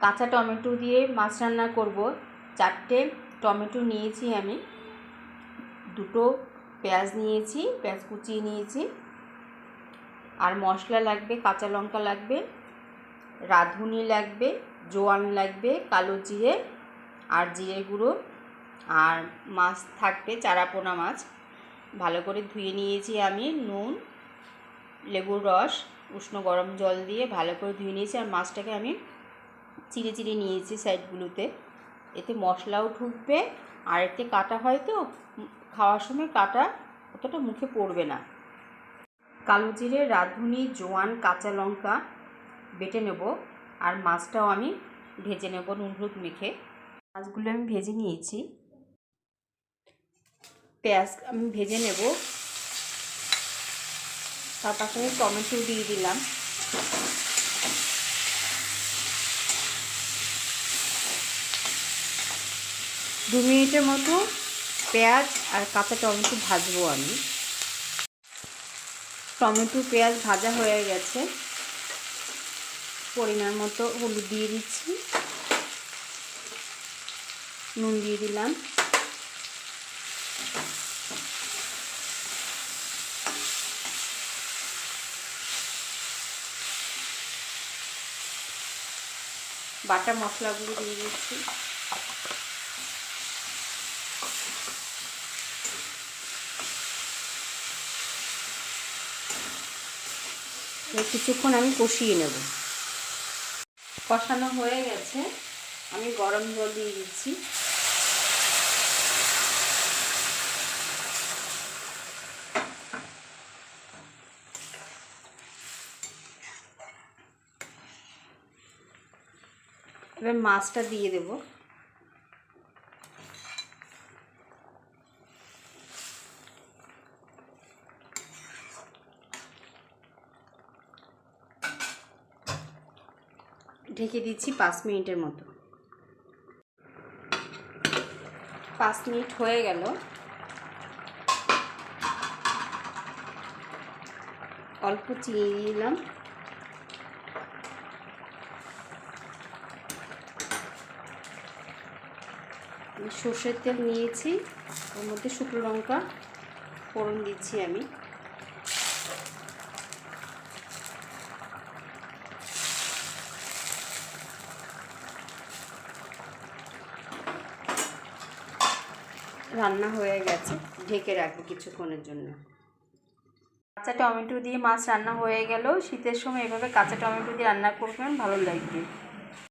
কাঁচা টমেটো দিয়ে মাছ রান্না করব। চারটে টমেটো নিয়েছি আমি। দুটো পেঁয়াজ নিয়েছি, পেঁয়াজ কুচিয়ে নিয়েছি। আর মশলা লাগবে, কাঁচা লঙ্কা লাগবে, রাঁধুনি লাগবে, জোয়ান লাগবে, কালো জিরে আর জিরে গুঁড়ো। আর মাছ থাকবে, চারাপোনা মাছ। ভালো করে ধুয়ে নিয়েছি আমি নুন, লেবুর রস, উষ্ণ গরম জল দিয়ে ভালো করে ধুয়ে নিয়েছি। আর মাছটাকে আমি চিড়ে চিড়ে নিয়েছি সাইডগুলোতে। এতে মশলাও ঢুকবে, আর এতে কাটা হয় তো খাওয়ার সময় কাটা অতটা মুখে পড়বে না। কালো জিরে, রাঁধুনি, জোয়ান, কাঁচা লঙ্কা বেটে নেব, আর মাছটাও আমি ভেজে নেব নুন, হলুদ মেখে। মাছগুলো আমি ভেজে নিয়েছি। পেঁয়াজ আমি ভেজে নেব। তার পাশে টমেটো দিয়ে দিলাম। দু মিনিটের মতো পেঁয়াজ আর কাঁচা টমেটো ভাজবো আমি। টমেটো পেঁয়াজ ভাজা হয়ে গেছে। পরিমাণ মতো হলুদ দিয়ে দিচ্ছি। নুন দিয়ে দিলাম। বাটা মশলাগুলো দিয়ে দিচ্ছি। কিছুক্ষণ আমি কষিয়ে নেব। কষানো হয়ে গেছে। আমি গরম জল দিয়ে দিচ্ছি। এবার মাছটা দিয়ে দেবো। ঢেকে দিচ্ছি পাঁচ মিনিটের মতো। পাঁচ মিনিট হয়ে গেল। অল্প চিনি দিলাম। সর্ষের তেল নিয়েছি, ওর মধ্যে শুকনো লঙ্কা ফোড়ন দিচ্ছি আমি। রান্না হয়ে গেছে, ঢেকে রাখব কিছুক্ষণের জন্য। কাঁচা টমেটো দিয়ে মাছ রান্না হয়ে গেল শীতের সময় এভাবে কাঁচা টমেটো দিয়ে রান্না করবেন ভালো লাগবে।